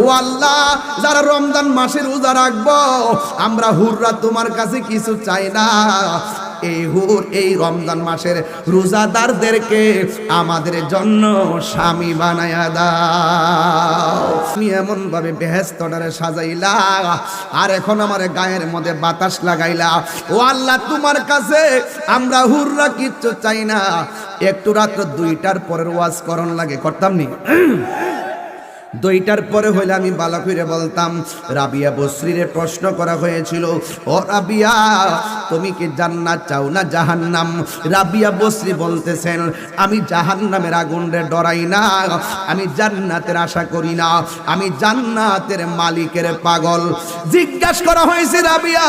ও আল্লাহ, যারা রমজান মাসের রোজা রাখব, আমরা হুররা তোমার কাছে কিছু চাই না। এই হুর, এই রমজান মাসের রোজাদারদেরকে আমাদের জন্য স্বামী বানায়া দাও। তুমি এমন ভাবে বেহেস্তটারে সাজাইলা, আর এখন আমার গায়ের মধ্যে বাতাস লাগাইলা। ও আল্লাহ, তোমার কাছে আমরা হুররা কিচ্ছু চাই না। একটু রাত্র দুইটার পরের ওয়াজ করণ লাগে, করতাম নি? দুইটার পরে হইলে আমি বালা কইরে বলতাম, রাবিয়া বসরিরে প্রশ্ন করা হয়েছিল, ও রাবিয়া, তুমি কি জান্নাত চাও না জাহান্নাম? রাবিয়া বসরি বলতেছেন, আমি জাহান্নামের আগুনরে ডরাই না, আমি জান্নাতের আশা করি না, আমি জান্নাতের মালিকের পাগল। জিজ্ঞাসা করা হয়েছে রাবিয়া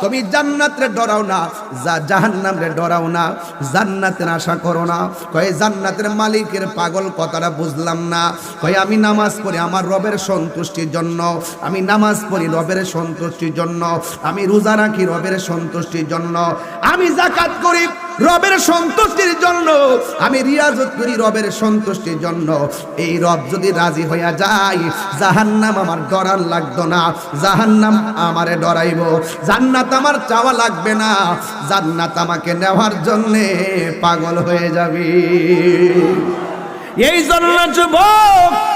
তুমি জান্নাতরে ডরাও না, যা জাহান্নামরে ডরাও না, জান্নাতের আশা করো না। কয়ে, জান্নাতের মালিকের পাগল কথাটা বুঝলাম না। কয়ে, আমি নামাজ পড়ি আমার রবের সন্তুষ্টির জন্য, আমি নামাজ পড়ি রবের সন্তুষ্টির জন্য, আমি রোজা রাখি রবের সন্তুষ্টির জন্য, আমি জাকাত করি রবের সন্তুষ্টির জন্য, আমি রিয়াজত করি রবের সন্তুষ্টির জন্য। এই রব যদি রাজি হইয়া যায়, জাহান্নাম আমার ডরার লাগতো না, জাহান্নাম আমারে ডরাইব। জান্নাত আমার চাওয়া লাগবে না, জান্নাত আমাকে নেওয়ার জন্যে পাগল হয়ে যাবে। এই জন্য যুবক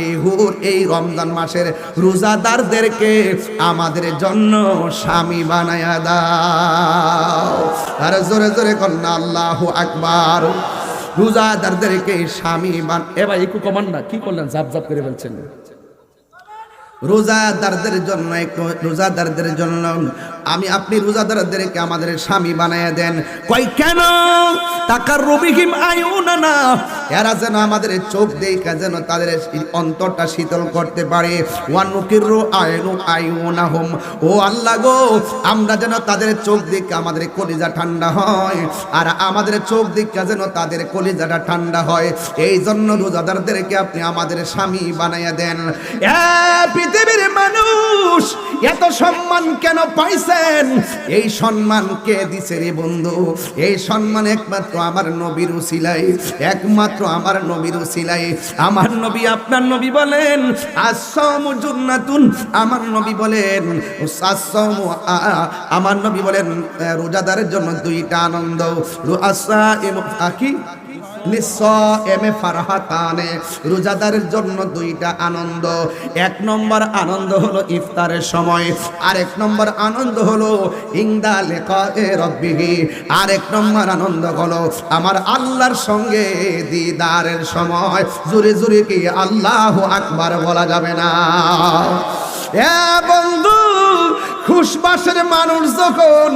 এই হুর, এই রমজান মাসের রোজাদারদেরকে আমাদের জন্য স্বামী বানায়া দাও। আর জোরে জোরে কন্যা, আল্লাহ আকবার। রোজাদারদেরকে স্বামী বান এবার একটু কমান না, কি করলেন? জাপ জাপ করে বলছেন। রোজাদারদের জন্য রোজাদারদের জন্য আমি, আপনি রোজাদারদেরকে আমাদের স্বামী বানায় দেন। কই কেন? টাকার রবিহিম আয়ুনা না এরা যেন আমাদের চোখ দেখা যেন তাদের অন্তরটা শীতল করতে পারে। ও আল্লাহ গো, আমরা যেন তাদের চোখ দিকে আমাদের কলিজা ঠান্ডা হয়, আর আমাদের চোখ দিকে যেন তাদের কলিজাটা ঠান্ডা হয়। এই জন্য রোজাদারদেরকে আপনি আমাদের স্বামী বানাইয়া দেন। পৃথিবীর মানুষ, এত সম্মান কেন পাইছেন? এই সম্মান কে দিছে রে বন্ধু? এই সম্মান একমাত্র আমার নবীর উসিলাই একমাত্র আমার নবীর সিলাই। আমার নবী আপনার নবী বলেন আসম জুন্নাতুন। আমার নবী বলেন আসম আমার নবী বলেন রোজাদারের জন্য দুইটা আনন্দ। আসা কি? রোজাদারের জন্য দুইটা আনন্দ। এক নম্বর আনন্দ হলো ইফতারের সময় আর এক নম্বর আনন্দ হলো ইংদা লেখা এ রব্বিহি আর এক নম্বর আনন্দ হলো আমার আল্লাহর সঙ্গে দিদারের সময়। জুড়ে জুড়ে কি আল্লাহ আকবার বলা যাবে না? এ বন্ধু, খুশবাসের মানুষ যখন